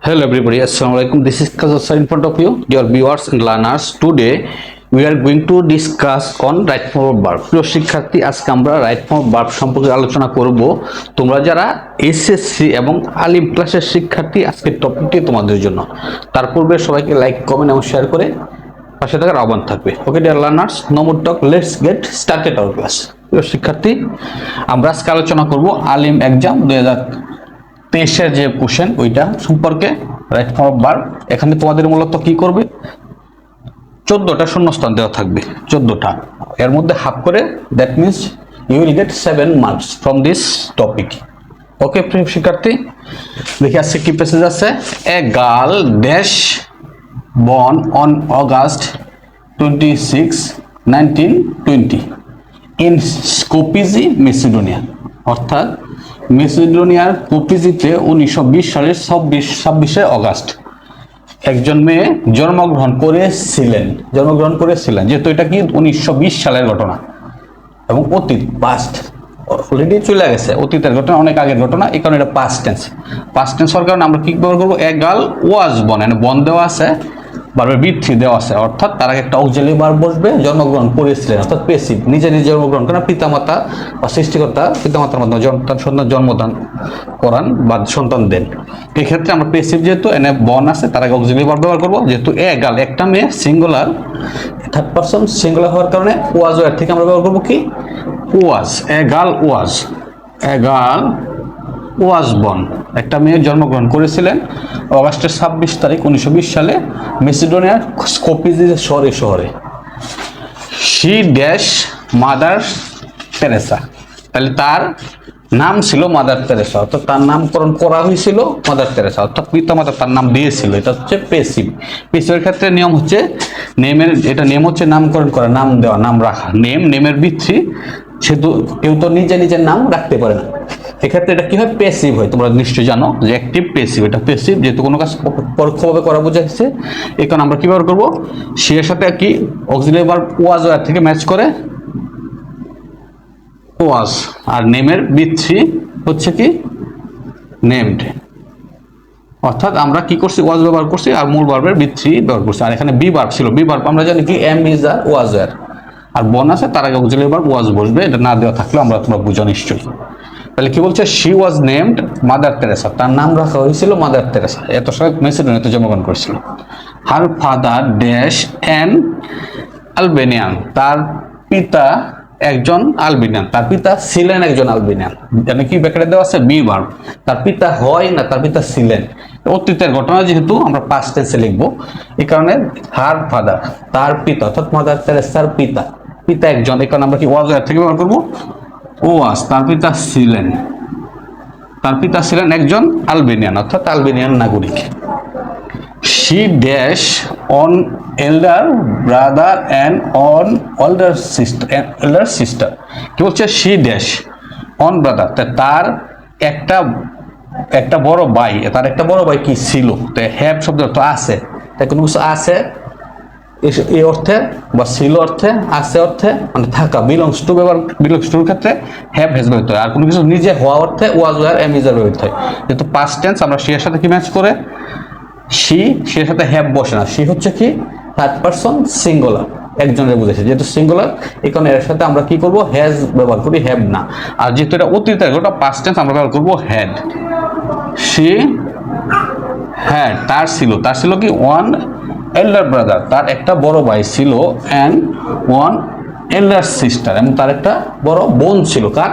Hello everybody, Assalamu alaikum. This is Kazasa in front of you, dear viewers and learners. Today we are going to discuss on right form verb. প্রিয় শিক্ষার্থী আজকে আমরা right form verb সম্পর্কে আলোচনা করব তোমরা যারা SSC এবং আলিম ক্লাসের শিক্ষার্থী আজকের টপিকটি তোমাদের জন্য তার পূর্বে সবাইকে লাইক কমেন্ট এবং শেয়ার করে পাশে থাকার আহ্বান থাকবে okay dear learners no more talk let's get started our class প্রিয় শিক্ষার্থী আমরা আজকে আলোচনা করব আলিম এক্সাম দুই হাজার তেইশের যে কোশ্চেন ওইটা সম্পর্কে রাইট ফর্ম ভার্ব এখানে তোমাদের মূলত কি করবে? চোদ্দোটা শূন্যস্থান দেওয়া থাকবে, চোদ্দোটা। এর মধ্যে হাফ করে that means you will get seven marks from this topic okay প্রিয় শিক্ষার্থী, দেখি আজকে কি প্যাসেজ আছে? A girl dash born on August twenty six nineteen twenty in Skopje Macedonia অর্থাৎ মেসিডোনিয়ার কোপিজিতে উনিশশো সালের ছাব্বিশ, ছাব্বিশে অগাস্ট। একজন মেয়ে জন্মগ্রহণ করেছিলেন জন্মগ্রহণ করেছিলেন, যেহেতু এটা কি উনিশশো বিশ সালের ঘটনা। এবং অতীত পাস্ট অলরেডি চলে গেছে, অতীতের ঘটনা, অনেক আগের ঘটনা, এই কারণে এটা পাস্ট টেন্স পাস্ট টেন্স কারণে আমরা কি ব্যবহার করব? এ গার্ল ওয়াজ বন বন দেওয়া আছে বারবার বৃদ্ধি দেওয়া আছে, অর্থাৎ তার আগে একটা অক্সিলারি বার বসবে জন্মগ্রহণ করেছিলেন অর্থাৎ পেসিভ, নিজে নিজে জন্মগ্রহণ করেন, পিতামাতা বা সৃষ্টিকর্তা পিতামাতার মাধ্যমে সন্তান জন্মদান করান বা সন্তান দেন। এই ক্ষেত্রে আমরা পেসিভ যেহেতু, এনে বন আছে, তার আগে অক্সিলারি বার ব্যবহার করব, যেহেতু এ গাল একটা মেয়ে, সিঙ্গুলার থার্ড পার্সন সিঙ্গুলার হওয়ার কারণে ওয়াজ এর থেকে আমরা ব্যবহার করব কি? ওয়াজ a girl was a girl was বন। একটা মেয়ে জন্মগ্রহণ করেছিলেন অগাস্টের ছাব্বিশ তারিখ উনিশশো বিশ সালে মেসিডোনিয়ার স্কোপিজি শহরে শহরে। শি ড্যাশ মাদার তেরেসা তাহলে তার নাম ছিল মাদার তেরেসা অর্থাৎ তার নামকরণ করা হয়েছিল মাদার তেরেসা অর্থাৎ পিতামাতা তার নাম দিয়েছিল। এটা হচ্ছে পেসিভ পেসিভের ক্ষেত্রে নিয়ম হচ্ছে নেমের, এটা নেম হচ্ছে নামকরণ করা, নাম দেওয়া, নাম রাখা। নেম, নেমের বৃদ্ধি সেহেতু কেউ তো নিজে নিজের নাম রাখতে পারে না। এক্ষেত্রে এটা কি হয় পেসিভ হয়? তোমরা নিশ্চয়ই জানো যে অ্যাক্টিভ পেসিভ এটা পেসিভ যেহেতু কোনো কাজ পরোক্ষভাবে করা বোঝাচ্ছে কারণে আমরা কী ব্যবহার করব? সে সাথে কি অক্সিলারি বার ওয়াজ ওয়ার থেকে ম্যাচ করে। ওয়াজ আর নেমের বৃদ্ধি হচ্ছে কি? নেমড অর্থাৎ আমরা কি করছি? ওয়াজ ব্যবহার করছি আর মূল বার্বের বৃদ্ধি ব্যবহার করছি। আর এখানে বি বার্ব ছিল। বি বার্ব আমরা জানি কি? এম ইজ আর ওয়াজ আর বন আছে, তার আগে অক্সিলারি বার ওয়াজ বসবে। এটা না দেওয়া থাকলে আমরা তোমরা বুঝো নিশ্চয়ই। তাহলে কি বলছে? She was named Mother Teresa তার নাম রাখা হয়েছিল মাদার তেরেসা এত সময় মেসিডোনিয়াতে জন্মগ্রহণ করেছিল। Her father dash and Albanian তার পিতা একজন আলবেনিয়ান তার পিতা ছিলেন একজন আলবেনিয়ান মানে কি ব্যাকেটে দেওয়া আছে? বি ভার্ব তার পিতা হয় না, তার পিতা ছিলেন। অতীতের ঘটনা যেহেতু আমরা পাস্ট টেন্সে লিখব, এই কারণে হার ফাদার তার পিতা, অর্থাৎ মাদার তেরেসার পিতা। পিতা একজন, এই কারণে আমরা কি ওয়াজ থেকে ব্যবহার করব? ওয়াস তার পিতা ছিলেন। তার পিতা ছিলেন একজন আলবেনিয়ান, অর্থাৎ আলবেনিয়ান নাগরিক। She dash an elder brother and an older sister elder sister কি বলছে? শি ড্যাশ অন ব্রাদার তার একটা একটা বড় ভাই, তার একটা বড় ভাই কি ছিল? তো হ্যাভ শব্দ তো আছে। তাই কোনো কিছু আছে? এই অর্থে বা ছিল অর্থে আছে অর্থে মানে থাকা বিলংস টু ব্যবহার বিলংস টুর ক্ষেত্রে হ্যাভ হেজ ব্যবহৃত হয়। আর কোনো কিছু নিজে হওয়া অর্থে ওয়াজ ওয়ার এম ইজার ব্যবহৃত হয়। যেহেতু পাস্ট টেন্স আমরা সি এর সাথে কি ম্যাচ করে? সি সি এর সাথে হ্যাভ বসে না। সি হচ্ছে কি? থার্ড পারসন সিঙ্গুলার একজনের বুঝেছে। যেহেতু সিঙ্গুলার কারণে এর সাথে আমরা কি করব? হ্যাজ ব্যবহার করি হ্যাভ না। আর যেহেতু এটা অতীতের ওটা পাস্ট টেন্স আমরা ব্যবহার করব হ্যাড সি হ্যাঁ তার ছিল তার ছিল কি? ওয়ান এল্ডার ব্রাদার তার একটা বড় ভাই ছিল অ্যান্ড ওয়ান এল্ডার সিস্টার এবং তার একটা বড় বোন ছিল, কার?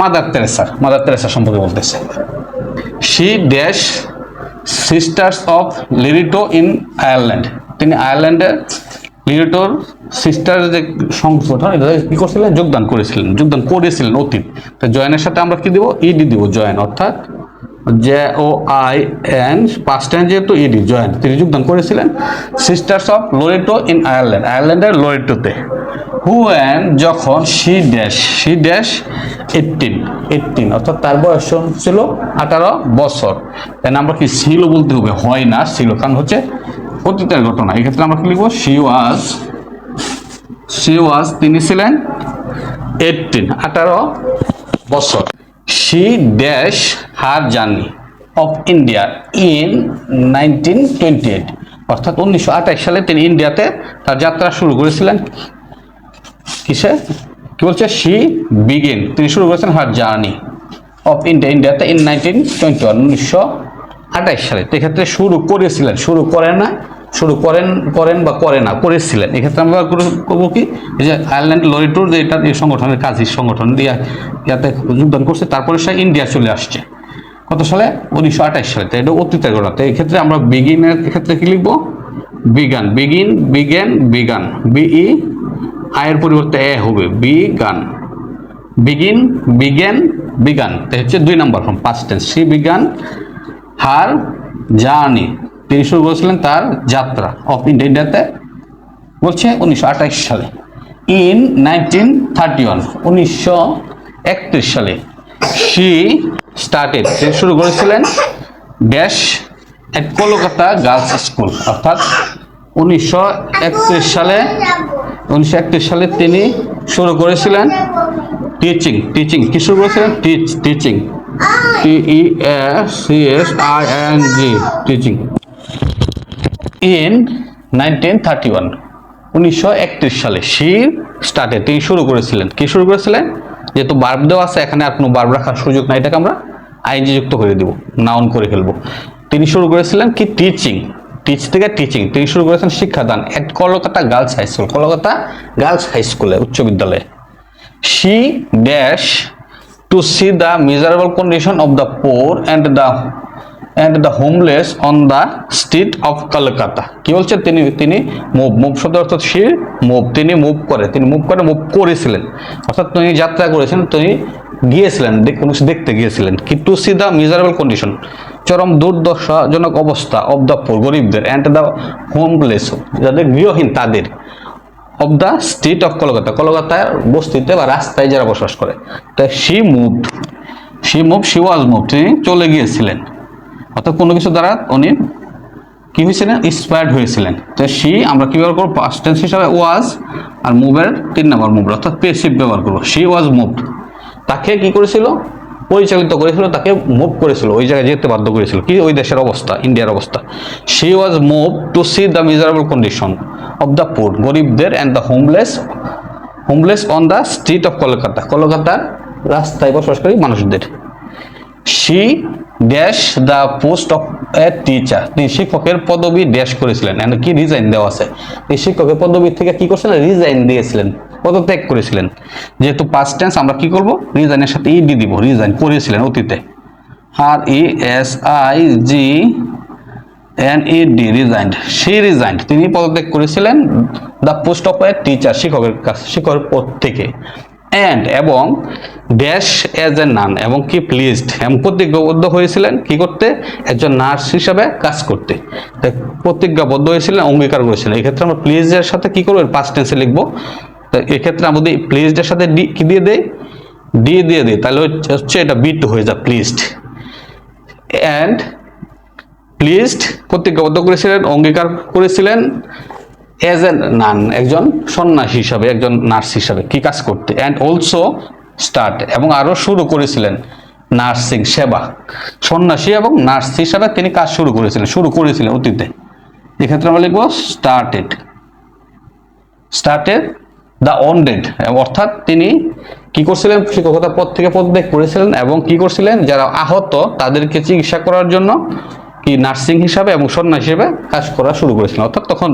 মাদার তেরেসার মাদার তেরেসা সম্পর্কে বলতেছে। She dash sisters of Loreto in Ireland তিনি আয়ারল্যান্ডের লিরিটোর সিস্টার যে সংগঠন, এটা কি করছিলেন? যোগদান করেছিলেন যোগদান করেছিলেন অতীত। তো জয়েনের সাথে আমরা কি দিব? ইডি দিব, জয়েন, অর্থাৎ J O I N past time যেহেতু ইডি জয়েন তিনি যোগদান করেছিলেন sisters of Loreto in Ireland আয়ারল্যান্ডের লোরেটোতে হু অ্যান্ড যখন she dash she dash eighteen eighteen অর্থাৎ তার বয়স ছিল আঠারো বছর। তাই আমরা কি? ছিল বলতে হবে, হয় না, ছিল, কারণ হচ্ছে অতীতের ঘটনা। এক্ষেত্রে আমরা কি লিখব? সি ওয়াজ সি ওয়াজ তিনি ছিলেন এইটিন আঠারো বছর। She dash her journey of India in nineteen twenty eight অর্থাৎ উনিশশো আঠাশ সালে তিনি ইন্ডিয়াতে তার যাত্রা শুরু করেছিলেন। কিসে? কি বলছে? শি বিগিন তিনি শুরু করেছেন হার জার্নি অফ ইন্ডিয়া ইন্ডিয়াতে ইন নাইনটিন টোয়েন্টি ওয়ান উনিশশো সালে। তো এক্ষেত্রে শুরু করেছিলেন। শুরু করেন না শুরু করেন করেন বা করে না, করেছিলেন। এক্ষেত্রে আমরা করব কি? যে আয়ারল্যান্ড লরি ট্যুর যে এটা এই সংগঠনের কাজী সংগঠন দিয়ে ইয়াতে যোগদান করছে। তারপরে সে ইন্ডিয়া চলে আসছে। কত সালে? উনিশশো আঠাইশ সালে। এটা অতীতের ঘটনা। তো এক্ষেত্রে আমরা বিগিনের ক্ষেত্রে কি লিখব? বিগান বিগিন বিজ্ঞান বিগান বিই আয়ের পরিবর্তে এ হবে। বিগান বিগিন বিজ্ঞান বিজ্ঞান তো হচ্ছে দুই নম্বর ফর্ম পাঁচ tense she began her journey তিনি শুরু করেছিলেন তার যাত্রা অফ ইন্ডিয়া ইন্ডিয়াতে বলছে উনিশশো সালে। ইন নাইনটিন থার্টি ওয়ান উনিশশো একত্রিশ সালে সি স্টার্টেড তিনি শুরু করেছিলেন dash at Kolkata girls school অর্থাৎ উনিশশো একত্রিশ সালে, উনিশশো একত্রিশ সালে তিনি শুরু করেছিলেন টিচিং টিচিং কি শুরু করেছিলেন? Teach teaching T E S C S I N G teaching in nineteen thirty one, উনিশশো একত্রিশ সালে। সি স্টার্টে, তিনি শুরু করেছিলেন। কি শুরু করেছিলেন? যেহেতু বার্ব দেওয়া আছে, এখানে আর কোনো বার্ব রাখার সুযোগ নাই, এটাকে আমরা আইনজি যুক্ত করে দেব, নাউন করে ফেলব। তিনি শুরু করেছিলেন কি? টিচিং, টিচ থেকে টিচিং। তিনি শুরু করেছেন শিক্ষাদান at Kolkata girls high school, Kolkata girls high স্কুলে, উচ্চ বিদ্যালয়ে। she dash to see the miserable condition of the poor and the and the homeless on the street of Kolkata কি বলছে? তিনি তিনি মুভ মুভ শব্দ অর্থাৎ সে মুভ তিনি মুভ করে, তিনি মুভ করে মুভ করেছিলেন। অর্থাৎ তিনি যাত্রা করেছেন, তিনি গিয়েছিলেন কোনো দেখতে গিয়েছিলেন। কি to see the miserable condition চরম দুর্দশাজনক অবস্থা অব দ্য পোর গরিবদের অ্যান্ড দ্য হোমলেস যাদের গৃহহীন, তাদের of the street of Kolkata কলকাতার বস্তিতে বা রাস্তায় যারা বসবাস করে, তাই she move she move she was move তিনি চলে গিয়েছিলেন। অর্থাৎ কোনো কিছু দ্বারা উনি কি হয়েছিলেন? ইন্সপায়ার্ড হয়েছিলেন। তো শি আমরা কি ব্যবহার করব? পাস্ট টেন্স হিসাবে ওয়াজ আর মুভের তিন নম্বর মুভ অর্থাৎ পেসিভ ব্যবহার করব। সি ওয়াজ মুভড তাকে কি করেছিল? পরিচালিত করেছিল, তাকে মুভ করেছিল। ওই জায়গায় যেতে বাধ্য করেছিল। কি ওই দেশের অবস্থা? ইন্ডিয়ার অবস্থা। She was move to see the miserable condition of the poor গরিবদের and the homeless homeless on the street of Kolkata. কলকাতার রাস্তায় বসবাসকারী মানুষদের। She dash the post of a teacher তিনি শিক্ষকের পদবি ড্যাশ করেছিলেন। and কি রিজাইন দেওয়া আছে? এই শিক্ষকের পদবি থেকে কি করছিলেন? রিজাইন দিয়েছিলেন। পদত্যাগ করেছিলেন। যেহেতু পাস্ট টেন্স আমরা কি করব? রিজাইনের সাথে ইডি দিব। রিজাইন করেছিলেন অতীতে। R E S I G N E D resigned say resigned তিনি পদত্যাগ করেছিলেন the post of a teacher শিক্ষকের কাছে শিক্ষকের পদ থেকে। অ্যান্ড এবং ড্যাশ এজ এ নান এবং কি প্লিজড এবং প্রতিজ্ঞাবদ্ধ হয়েছিলেন কি করতে? একজন নার্স হিসাবে কাজ করতে। প্রতিজ্ঞাবদ্ধ হয়েছিলেন, অঙ্গীকার করেছিলেন। এক্ষেত্রে আমরা প্লিজের সাথে কি করব? পাস্ট টেন্সে লিখব। তো এক্ষেত্রে যদি প্লিজডের সাথে ডি কি দিয়ে দেই? ডি দিয়ে দিই। তাহলে হচ্ছে- হচ্ছে এটা বিট হয়ে যায় প্লিজড অ্যান্ড প্লিজড প্রতিজ্ঞাবদ্ধ করেছিলেন, অঙ্গীকার করেছিলেন এজ এ নান একজন সন্ন্যাসী হিসাবে, একজন নার্স হিসাবে কি কাজ করতে। অ্যান্ড অলসো স্টার্ট এবং আরও শুরু করেছিলেন নার্সিং সেবা। সন্ন্যাসী এবং নার্স হিসাবে তিনি কাজ শুরু করেছিলেন শুরু করেছিলেন অতীতে। এক্ষেত্রে আমরা লিখব স্টার্টেড স্টার্টেড দ্য অনডেড অর্থাৎ তিনি কি করছিলেন? শিক্ষকতার পদ থেকে পদত্যাগ করেছিলেন এবং কি করছিলেন? যারা আহত, তাদেরকে চিকিৎসা করার জন্য কি নার্সিং হিসাবে এবং সন্ন্যাসী হিসেবে কাজ করা শুরু করেছিলেন। অর্থাৎ তখন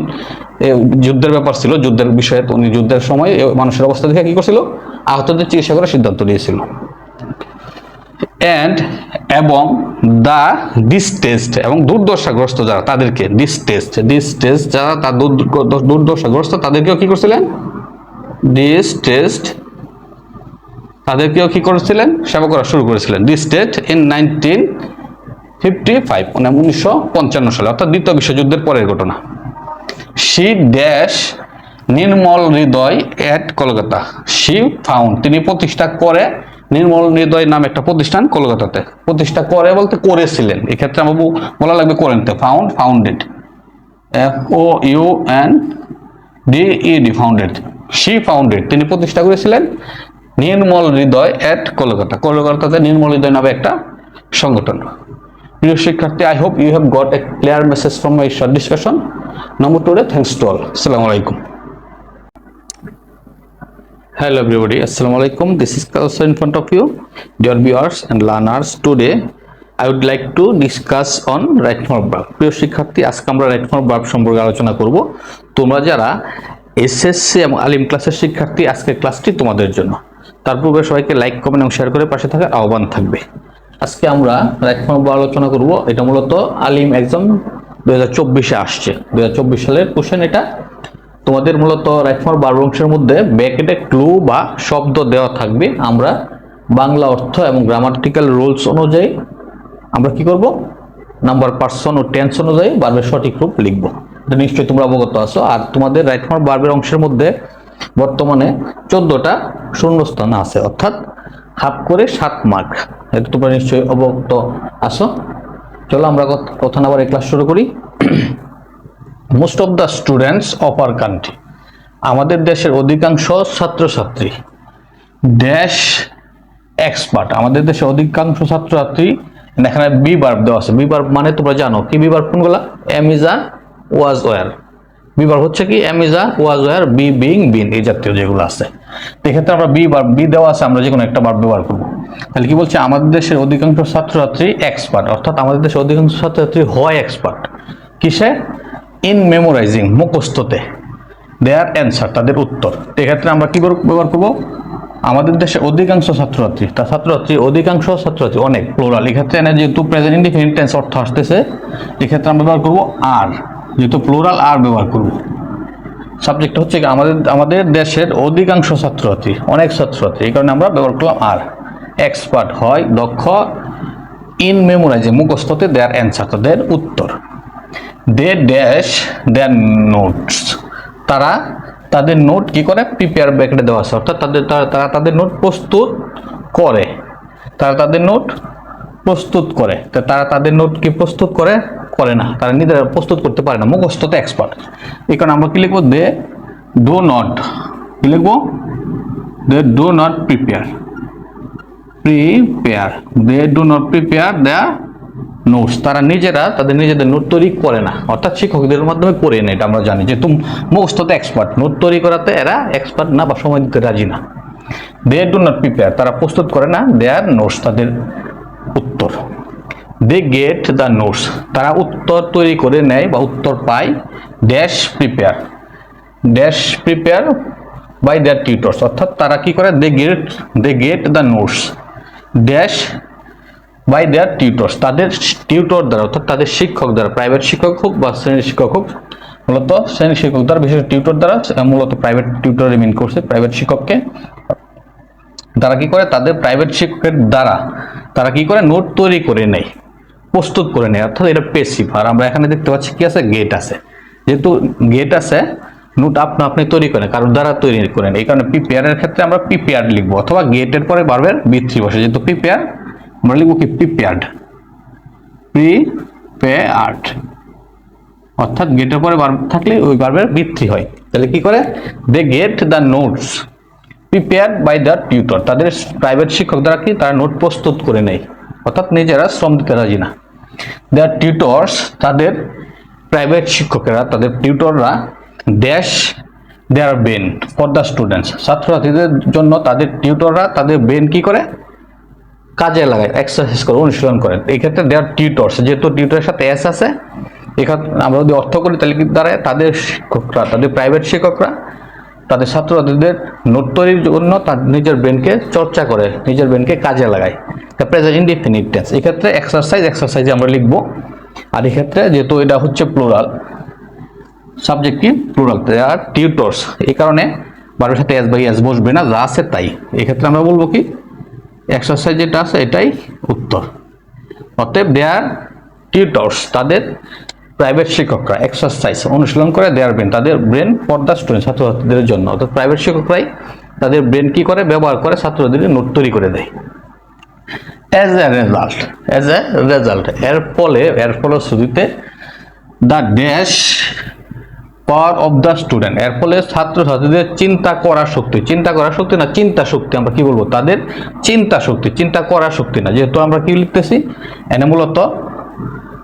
যুদ্ধের ব্যাপার ছিল, যুদ্ধের বিষয়ে উনি যুদ্ধের সময় মানুষের অবস্থা দেখে কি করছিল? আহতদের চিকিৎসা করার সিদ্ধান্ত নিয়েছিল। অ্যান্ড এবং দ্য ডিসটেস্ট এবং দুর্দশাগ্রস্ত যারা তাদেরকে ডিসটেস্ট ডিসটেস্ট যারা তার দুর্দশাগ্রস্ত তাদেরকেও কি করছিলেন? ডিসটেস্ট তাদেরকেও কি করেছিলেন? সেবা করা শুরু করেছিলেন। Destitute in nineteen fifty five মানে উনিশশো পঞ্চান্ন সালে, অর্থাৎ দ্বিতীয় বিশ্বযুদ্ধের পরের ঘটনা। She dash Nirmal Hriday at Kolkata. She found তিনি প্রতিষ্ঠা করে নির্মল হৃদয় নামে একটা প্রতিষ্ঠান কলকাতাতে। প্রতিষ্ঠা করে বলতে করেছিলেন। এক্ষেত্রে আমার বলা লাগবে করেন found founded F O U N D E D founded she founded তিনি প্রতিষ্ঠা করেছিলেন নির্মল হৃদয় এট কলকাতা। কলকাতাতে নির্মল হৃদয় নামে একটা সংগঠন। প্রিয় শিক্ষার্থী I hope you have got a clear message from my short discussion number today thanks to all আসসালামু আলাইকুম Hello everybody, Assalamu alaikum. This is also in front of you, dear viewers and learners. Today, I would like to discuss on right form verb. প্রিয় শিক্ষার্থী আজকে আমরা right form verb সম্পর্কে আলোচনা করব তোমরা যারা এসএসসি এবং আলিম ক্লাসের শিক্ষার্থী আজকের ক্লাসটি তোমাদের জন্য তার পূর্বে সবাইকে লাইক কমেন্ট এবং শেয়ার করে পাশে থাকার আহ্বান থাকবে আজকে আমরা ফর্ম আলোচনা করব। এটা মূলত আলিম এক্সাম দু হাজার চব্বিশে আসছে। দু হাজার চব্বিশ সালের কোশ্চেন এটা। তোমাদের মূলত রাইটফর বার অংশের মধ্যে ব্যাকেটে ক্লু বা শব্দ দেওয়া থাকবে। আমরা বাংলা অর্থ এবং গ্রামাটিক্যাল রুলস অনুযায়ী আমরা কি করব? নাম্বার পার্সন ও টেন্স অনুযায়ী বার্বের সঠিক রূপ লিখব। এটা নিশ্চয়ই তোমরা অবগত আছো। আর তোমাদের রাইটফর বার্বের অংশের মধ্যে বর্তমানে চোদ্দটা শূন্যস্থান আছে। অর্থাৎ হাফ করে সাত মার্ক তোমরা নিশ্চয়ই অবগত আছো চলো আমরা কথা- না এই ক্লাস শুরু করি। Most of the students of our country আমাদের দেশের অধিকাংশ ছাত্রছাত্রী ড্যাশ এক্সপার্ট আমাদের দেশের অধিকাংশ ছাত্রছাত্রী, এখানে বি বার্ব দেওয়া আছে। বি বার্ব মানে তোমরা জানো কি? বি বার্ব কোনগুলা am is was were be verb হচ্ছে কি am is was were be, being, been এই জাতীয় যেগুলো আছে। এক্ষেত্রে আমরা বি বার্ব বি দেওয়া আছে, আমরা যে কোনো একটা বার্ব ব্যবহার করব। তাহলে কি বলছে? আমাদের দেশের অধিকাংশ ছাত্রছাত্রী এক্সপার্ট অর্থাৎ আমাদের দেশের অধিকাংশ ছাত্রছাত্রী হয় এক্সপার্ট কিসে? ইন মেমোরাইজিং মুখস্থতে। দেয়ার অ্যান্সার তাদের উত্তর। এক্ষেত্রে আমরা কি ব্যবহার করব? আমাদের দেশে অধিকাংশ ছাত্রছাত্রী, তা ছাত্রছাত্রী, অধিকাংশ ছাত্রছাত্রী, অনেক প্লোরাল এক্ষেত্রে যেহেতু প্রেজেন্ট ইন্ডিফিনিট টেন্স অর্থ আসতেছে, এক্ষেত্রে আমরা ব্যবহার করব আর যেহেতু প্লোরাল আর ব্যবহার করব। সাবজেক্ট হচ্ছে আমাদের আমাদের দেশের অধিকাংশ ছাত্রছাত্রী, অনেক ছাত্রছাত্রী, এই কারণে আমরা ব্যবহার করলাম আর। এক্সপার্ট হয়, দক্ষ ইন মেমোরাইজিং মুখস্থতে দেয়ার অ্যান্সার তাদের উত্তর। দে ড্যাশ দেয়ার নোটস তারা তাদের নোট কি করে? প্রিপেয়ার ব্যাকেটে দেওয়া আছে। অর্থাৎ তাদের, তারা তাদের নোট প্রস্তুত করে। তারা তাদের নোট প্রস্তুত করে। তারা তাদের নোট কি প্রস্তুত করে? করে না, তারা নিজেরা প্রস্তুত করতে পারে না মুখস্থতে এক্সপার্ট এই কারণে আমরা কি লিখব? দে ডো নট কি লিখব? They do not prepare prepare they do not prepare their notes তারা নিজেরা, তাদের নিজেদের নোট তৈরি করে না। অর্থাৎ শিক্ষকদের মাধ্যমে করে না, এটা আমরা জানি যে তুমি মুখস্থতে এক্সপার্ট নোট তৈরি করাতে এরা এক্সপার্ট না বা সময় দিতে রাজি না। দে ডু নট প্রিপেয়ার তারা প্রস্তুত করে না দেয়ার নোটস তাদের উত্তর। দে গেট দ্য নোটস তারা উত্তর তৈরি করে নেয় বা উত্তর পায় dash prepare dash prepare by their tutors অর্থাৎ তারা কি করে? They get they get the notes dash by their tutors তাদের টিউটর দ্বারা, অর্থাৎ তাদের শিক্ষক দ্বারা প্রাইভেট শিক্ষক হোক বা শ্রেণির শিক্ষক হোক, মূলত শ্রেণির শিক্ষক দ্বারা, বিশেষ টিউটর দ্বারা মূলত প্রাইভেট টিউটরে মিন করছে প্রাইভেট শিক্ষককে। তারা কি করে? তাদের প্রাইভেট শিক্ষকের দ্বারা তারা কি করে? নোট তৈরি করে নেয়। প্রস্তুত করে নেয়, অর্থাৎ এটা পেসিভ আর আমরা এখানে দেখতে পাচ্ছি কি আছে? গেট আছে। যেহেতু গেট আছে নোট আপনি আপনি তৈরি করেন, কারোর দ্বারা তৈরি করেন। এই কারণে প্রিপেয়ারের ক্ষেত্রে আমরা প্রিপেয়ার্ড লিখব, অথবা গেটের পরে বারবার বৃত্তি বসে। যেহেতু প্রিপেয়ার আমরা লিখব কি? প্রিপেয়ার্ড প্রিপেয়ার্ড অর্থাৎ গেটের পরে বার থাকলে ওই বারবার বৃদ্ধি হয়। তাহলে কি করে? They get the notes prepared by the tutor তাদের প্রাইভেট শিক্ষক দ্বারা কি? তারা নোট প্রস্তুত করে নেয়। অর্থাৎ নিজেরা শ্রম দিতে রাজি না। দেয়ার টিউটর্স তাদের প্রাইভেট শিক্ষকেরা, তাদের টিউটররা dash their brain for the students ছাত্রছাত্রীদের জন্য তাদের টিউটররা তাদের ব্রেন কি করে? কাজে লাগায় এক্সারসাইজ করে, অনুশীলন করে। এই ক্ষেত্রে দেয়ার টিউটর্স যেহেতু টিউটরের সাথে এস আছে, এখানে আমরা যদি অর্থ করি, তাহলে কি দাঁড়ায়? তাদের শিক্ষকরা, তাদের প্রাইভেট শিক্ষকরা তাদের ছাত্রছাত্রীদের নোট তৈরির জন্য তার নিজের ব্রেনকে চর্চা করে, নিজের ব্রেনকে কাজে লাগায়। তা প্রেজেন্ট ইনডিফিনিট টেন্স এক্ষেত্রে এক্সারসাইজ এক্সারসাইজে আমরা লিখব। আর এক্ষেত্রে যেহেতু এটা হচ্ছে প্লুরাল সাবজেক্ট কি? প্লুরাল আর টিউটর্স এই কারণে বারের সাথে এস বাই এস বসবে না, যা আছে তাই। এক্ষেত্রে আমরা বলব কি? এক্সারসাইজ যেটা আছে এটাই উত্তর। অতএব দেয়ার টিউটর্স তাদের প্রাইভেট শিক্ষকরা এক্সারসাইজ অনুশীলন করে দেয়ার ব্রেন তাদের ব্রেন ফর দ্য স্টুডেন্ট ছাত্রছাত্রীদের জন্য। অর্থাৎ প্রাইভেট শিক্ষকরাই তাদের ব্রেন কি করে? ব্যবহার করে ছাত্রছাত্রীদের নোট তৈরি করে দেয়। As a result as a result এর ফলে এর ফলে ফলশ্রুতিতে the dash power of the student এর ফলে ছাত্রছাত্রীদের চিন্তা করার শক্তি, চিন্তা করার শক্তি না, চিন্তা শক্তি আমরা কি বলব? তাদের চিন্তা শক্তি, চিন্তা করার শক্তি না। যেহেতু আমরা কি লিখতেছি? এনে মূলত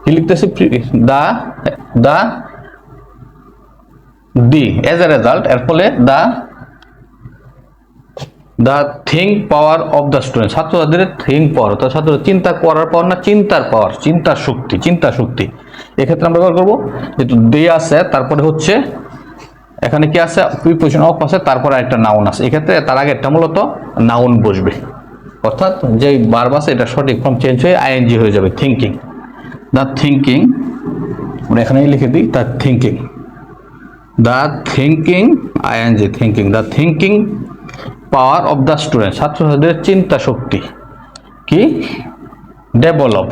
কি লিখতেছি the the the as a result এর ফলে the the think power of the student ছাত্রদের থিঙ্ক পাওয়ার অর্থাৎ ছাত্র চিন্তা করার পাওয়ার না চিন্তার পাওয়ার চিন্তার শক্তি চিন্তা শক্তি। এক্ষেত্রে আমরা ব্যবহার করব, যেহেতু দে আছে, তারপরে হচ্ছে, এখানে কি আছে? প্রিপোজিশন অফ আছে, তারপরে একটা নাউন আছে। এক্ষেত্রে তার আগে একটা মূলত নাউন বসবে। অর্থাৎ যে বারবার এটা সঠিক ফর্ম চেঞ্জ হয়ে আইএনজি হয়ে যাবে থিঙ্কিং দ্য থিঙ্কিং আমরা এখানেই লিখে দিই the thinking the thinking I N G thinking the thinking power of the student ছাত্রছাত্রীদের চিন্তা শক্তি। কি? ডেভেলপ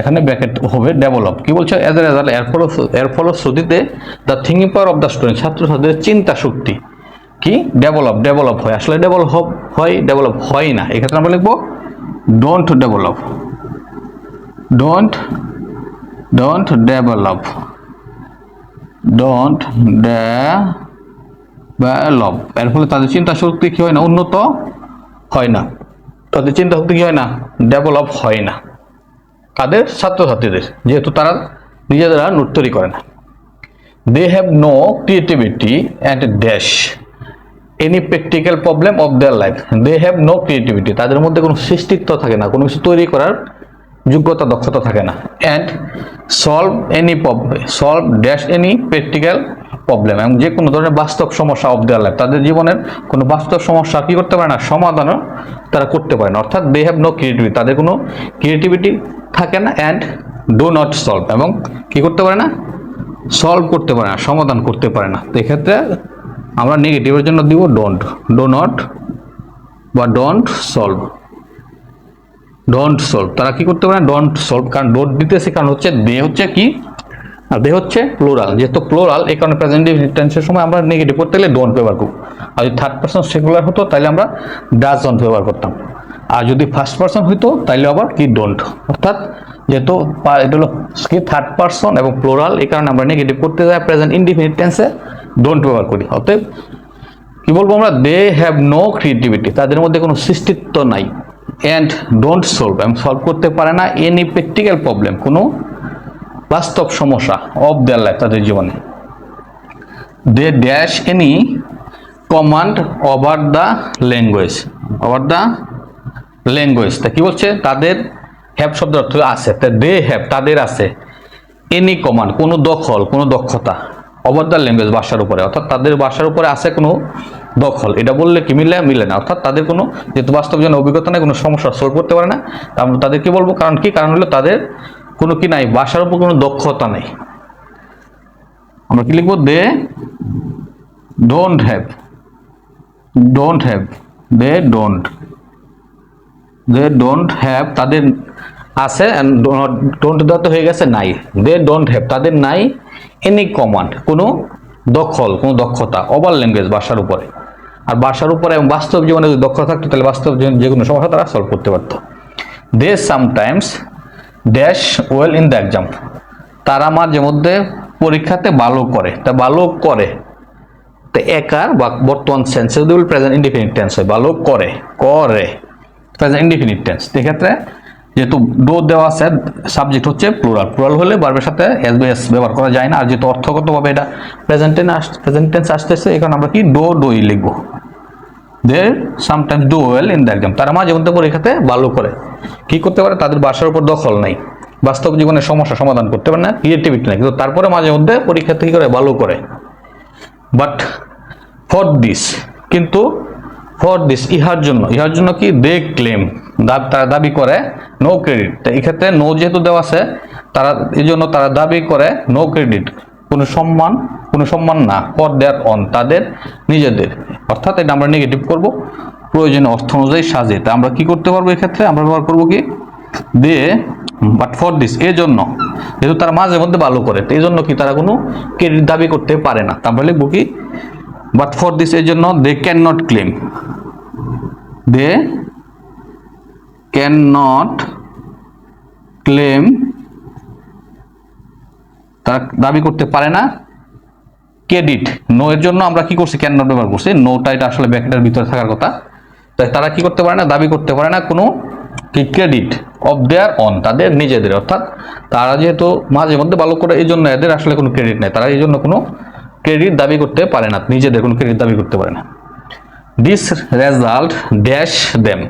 এখানে ব্যাকেট হবে ডেভেলপ কি বলছে? এজ এ রেজাল্ট এর ফল, এর ফলশ্রুতিতে the thinking power of the student ছাত্রছাত্রীদের চিন্তা শক্তি। কি? ডেভেলপ ডেভেলপ হয়। আসলে ডেভেলপ হয় ডেভেলপ হয় না। এক্ষেত্রে আমরা লিখব don't develop don't don't develop don't develop এর ফলে তাদের চিন্তা শক্তি কি হয় না? উন্নত হয় না। তাদের চিন্তা শক্তি কি হয় না? ডেভেলপ হয় না। কাদের ছাত্রছাত্রীদের, যেহেতু তারা নিজেরা নোট তৈরি করে না। They have no creativity and dash any practical problem of their life they have no creativity তাদের মধ্যে কোনো সৃষ্টিত্ব থাকে না। কোনো কিছু তৈরি করার যোগ্যতা, দক্ষতা থাকে না। And solve any solve dash any practical problem এবং যে কোনো ধরনের বাস্তব সমস্যা অফ দেয়ার লাইফ তাদের জীবনের কোনো বাস্তব সমস্যা কি করতে পারে না, সমাধানও তারা করতে পারে না। অর্থাৎ দে হ্যাভ নো ক্রিয়েটিভিটি তাদের কোনো ক্রিয়েটিভিটি থাকে না অ্যান্ড ডো নট সলভ এবং কি করতে পারে না? সলভ করতে পারে না, সমাধান করতে পারে না। তো এক্ষেত্রে আমরা নেগেটিভের জন্য দিব ডোন্ট ডো নট বা ডোন্ট সলভ ডোন্ট সলভ তারা কি করতে পারে? ডোন্ট সলভ কারণ ডোন্ট দিতেছে কারণ হচ্ছে দে হচ্ছে কি? আর দে হচ্ছে প্লোরাল যেহেতু প্লোরাল এই কারণে প্রেজেন্ট টেন্সের সময় আমরা নেগেটিভ করতে গেলে ডোন্ট ব্যবহার করব। আর যদি থার্ড পার্সন সিঙ্গুলার হতো তাহলে আমরা ডাজ ডোন্ট ব্যবহার করতাম। আর যদি ফার্স্ট পার্সন হইতো তাহলে আবার কি ডোন্ট অর্থাৎ যেহেতু এটা হলো কি? থার্ড পার্সন এবং প্লোরাল এই কারণে আমরা নেগেটিভ করতে যাই প্রেজেন্ট ইনডিফিনিট টেন্সে ডোন্ট ব্যবহার করি। অতএব কি বলব আমরা? দে হ্যাভ নো ক্রিয়েটিভিটি তাদের মধ্যে কোনো সৃষ্টিত্ব নাই। অ্যান্ড ডোন্ট সলভ এবং সলভ করতে পারে না এনি প্র্যাকটিক্যাল প্রবলেম কোনো বাস্তব সমস্যা অফ দেয়ার লাইফ তাদের জীবনে। They dash any command over the language over the language তা কি বলছে? তাদের হ্যাভ শব্দ অর্থ আছে, তা দে হ্যাভ তাদের আছে। এনি কমান্ড কোনো দখল, কোনো দক্ষতা ওভার দ্য ল্যাঙ্গুয়েজ ভাষার উপরে, অর্থাৎ তাদের ভাষার উপরে আছে কোনো দখল। এটা বললে কি? মিলে মিলে না। অর্থাৎ তাদের কোনো যেহেতু বাস্তব জন্য অভিজ্ঞতা নেই, কোনো সমস্যা সলভ করতে পারে না। আমরা তাদেরকে বলব, কারণ কি? কারণ হলো তাদের কোনো কি নাই ভাষার উপর কোনো দক্ষতা নেই। আমরা কি লিখব? They don't have don't have they don't they don't have তাদের আছে ডোন্ট দেওয়া হয়ে গেছে নাই। দে ডোন্ট হ্যাভ তাদের নাই এনি কমান্ড কোনো দখল, কোনো দক্ষতা ওভার ল্যাঙ্গুয়েজ ভাষার উপরে। আর ভাষার উপরে এবং বাস্তব জীবনে যদি দক্ষতা থাকতো, তাহলে বাস্তব জীবনে যে কোনো সমস্যা তারা সলভ করতে পারতো। They sometimes dash well in the exam তারা মাঝে মধ্যে পরীক্ষাতে ভালো করে। তা ভালো করে, তো একার বা বর্তমান সেন্সে প্রেজেন্ট ইনডিফিনিট টেন্স হয়, ভালো করে করে প্রেজেন্ট ইনডিফিনিট টেন্স এক্ষেত্রে যেহেতু ডো দেওয়া আছে সাবজেক্ট হচ্ছে প্লুরাল প্লুরাল হলে বারবার সাথে এস বাই এস ব্যবহার করা যায় না। আর যেহেতু অর্থগতভাবে এটা প্রেজেন্ট টেন্স প্রেজেন্ট টেন্স আসতেছে এখন আমরা কি ডো ডোই লিখব। They sometimes do well in the exam তারা মাঝে মধ্যে পরীক্ষাতে ভালো করে। কি করতে পারে? তাদের বাসার উপর দখল নাই। বাস্তব জীবনের সমস্যা সমাধান করতে পারে না ক্রিয়েটিভিটি নাই। কিন্তু তারপরে মাঝে মধ্যে পরীক্ষাতে কি করে ভালো করে। বাট ফর দিস কিন্তু ফর দিস ইহার জন্য। ইহার জন্য কি? দে ক্লেম তারা দাবি করে নো ক্রেডিট তো এক্ষেত্রে নো যেহেতু দেওয়া আছে, তারা এই জন্য তারা দাবি করে নো ক্রেডিট কোনো সম্মান কোনো সম্মান না। ফর দেয়ার অন তাদের, নিজেদের। অর্থাৎ এটা আমরা নেগেটিভ করব। প্রয়োজনীয় অর্থ অনুযায়ী সাজে তা আমরা কি করতে পারব এক্ষেত্রে আমরা ব্যবহার করব কি? দে বাট ফর দিস এর জন্য। যেহেতু তারা মাঝে মধ্যে ভালো করে এই জন্য কি তারা কোনো ক্রেডিট দাবি করতে পারে না। তা আমরা লিখব কি? বাট ফর দিস এর জন্য they can not claim they can not claim তারা দাবি করতে পারে না। ক্রেডিট নো এর জন্য আমরা কি করছি? ক্যান নট ব্যবহার করছি। নোটা এটা আসলে ব্যাকেটের ভিতরে থাকার কথা। তাই তারা কি করতে পারে না? দাবি করতে পারে না কোনো কি ক্রেডিট অফ দেয়ার অন তাদের নিজেদের। অর্থাৎ তারা যেহেতু মাঝে মধ্যে ভালো করে এই জন্য এদের আসলে কোনো ক্রেডিট নেই। তারা এই জন্য কোনো ক্রেডিট দাবি করতে পারে না। নিজেদের কোনো ক্রেডিট দাবি করতে পারে না। দিস রেজাল্ট ড্যাশ দেম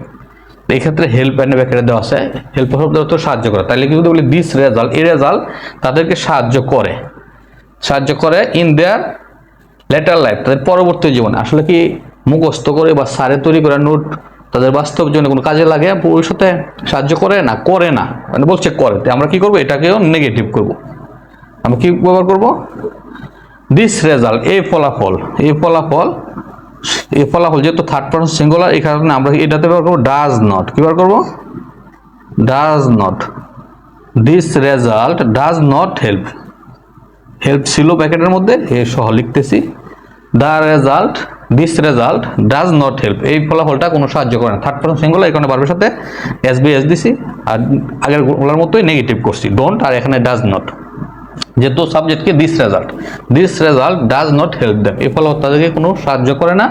এই ক্ষেত্রে হেল্প অ্যান্ড ব্যাকেটে দেওয়া আছে। হেল্প অর্থ সাহায্য করে। তাহলে কি যদি বলি দিস রেজাল্ট এই রেজাল্ট তাদেরকে সাহায্য করে। সাহায্য করে ইন দেয়ার লেটার লাইফ তাদের পরবর্তী জীবনে। আসলে কি মুখস্থ করে বা সারে তৈরি করা নোট তাদের বাস্তব জীবনে কোনো কাজে লাগে? ভবিষ্যতে সাহায্য করে না? করে না। মানে বলছে করে। আমরা কি করব? এটাকেও নেগেটিভ করব। আমরা কি ব্যবহার করব? দিস রেজাল্ট এই ফলাফল এই ফলাফল এই ফলাফল যেহেতু থার্ড পার্সন সিঙ্গুলার এই কারণে আমরা এটাতে ব্যবহার করব ডাজ নট কি ব্যবহার করব? Does not this result does not help help ছিল প্যাকেটের মধ্যে, এ সহ লিখতেছি। The result this result does not help এই ফলাফলটা কোনো সাহায্য করে না। থার্ড পার্সন সিঙ্গুলার এখানে বারবার সাথে এস বি এস দিছি। আর আগেরগুলোর মতোই নেগেটিভ করছি। ডোন্ট আর এখানে ডাজ নট যেহেতু সাবজেক্টকে this result this result does not help them এই ফলে তাদেরকে কোনো সাহায্য করে না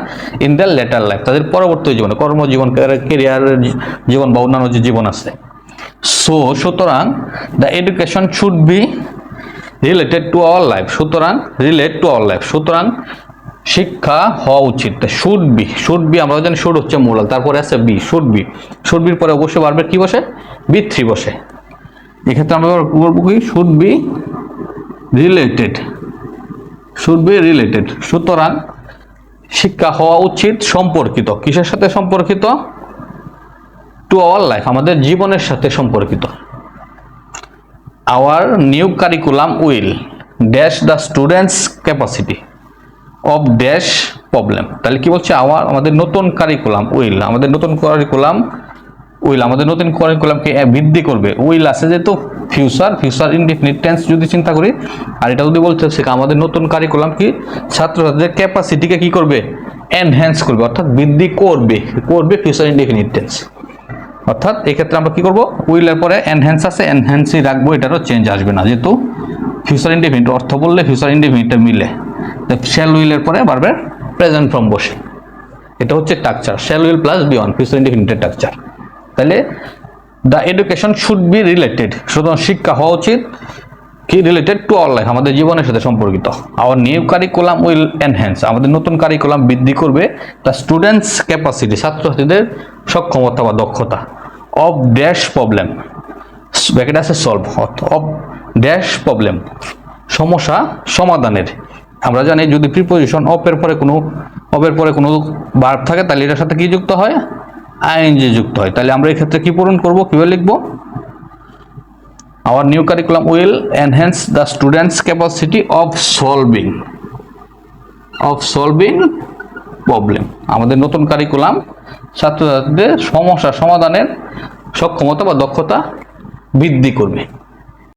ইন দ্য লেটার লাইফ তাদের পরবর্তী জীবনে, কর্মজীবন কেরিয়ারের জীবন বা অন্যান্য যে জীবন আছে। সো সুতরাং the education should be related to our life সুতরাং রিলেট টু আওয়ার লাইফ সুতরাং শিক্ষা হওয়া উচিত। শুড বি শুড বি আমরা জানি শুড হচ্ছে মূল, তারপরে আছে বি শুড বি শুড বির পরে অবশ্যই বারবার কি বসে? বি থ্রি বসে। এক্ষেত্রে আমরা কি? Should be related should be related সুতরাং শিক্ষা হওয়া উচিত সম্পর্কিত। কিসের সাথে সম্পর্কিত? টু আওয়ার লাইফ আমাদের জীবনের সাথে সম্পর্কিত। Our new curriculum will dash the students capacity of dash problem তাহলে কি বলছে? আওয়ার আমাদের নতুন কারিকুলাম উইল আমাদের নতুন কারিকুলাম উইল, আমাদের নতুন কারিকুলামকে বৃদ্ধি করবে। উইল আছে যেহেতু ফিউচার ফিউচার ইনডিফিনিট টেন্স যদি চিন্তা করি, আর এটা যদি বলতে হচ্ছে আমাদের নতুন কারিকুলাম কি ছাত্রছাত্রীদের ক্যাপাসিটিকে কি করবে? এনহ্যান্স করবে, অর্থাৎ বৃদ্ধি করবে করবে ফিউচার ইনডিফিনিট টেন্স অর্থাৎ এক্ষেত্রে আমরা কি করব? উইলের পরে এনহ্যান্স আছে এনহ্যান্সই রাখব, এটারও চেঞ্জ আসবে না, যেহেতু ফিউচার ইনডিফিনিট অর্থ বললে ফিউচার ইনডিফিনিটটা মিলে। শ্যাল উইলের পরে বারবার প্রেজেন্ট ফর্ম বসে। এটা হচ্ছে structure shall will plus V one future ইনডিফিনিটের structure তাহলে the education should be related সুতরাং শিক্ষা হওয়া উচিত, কি রিলেটেড টু আওয়ার লাইফ আমাদের জীবনের সাথে সম্পর্কিত। Our new curriculum will enhance আমাদের নতুন কারিকুলাম বৃদ্ধি করবে দ্য স্টুডেন্টস ক্যাপাসিটি ছাত্রছাত্রীদের সক্ষমতা বা দক্ষতা অফ ড্যাশ প্রবলেম ব্যাকেট আছে সলভ অফ ড্যাশ প্রবলেম সমস্যা সমাধানের। আমরা জানি যদি প্রিপোজিশন অফের পরে কোনো অফের পরে কোনো বার্ব থাকে, তাহলে এটার সাথে কি যুক্ত হয়? আইএনজি যুক্ত হয়। তাহলে আমরা এই ক্ষেত্রে কি পূরণ করব? কীভাবে লিখব? Our new curriculum will enhance the students capacity of solving of solving problem আমাদের নতুন কারিকুলাম ছাত্রছাত্রীদের সমস্যা সমাধানের সক্ষমতা বা দক্ষতা বৃদ্ধি করবে।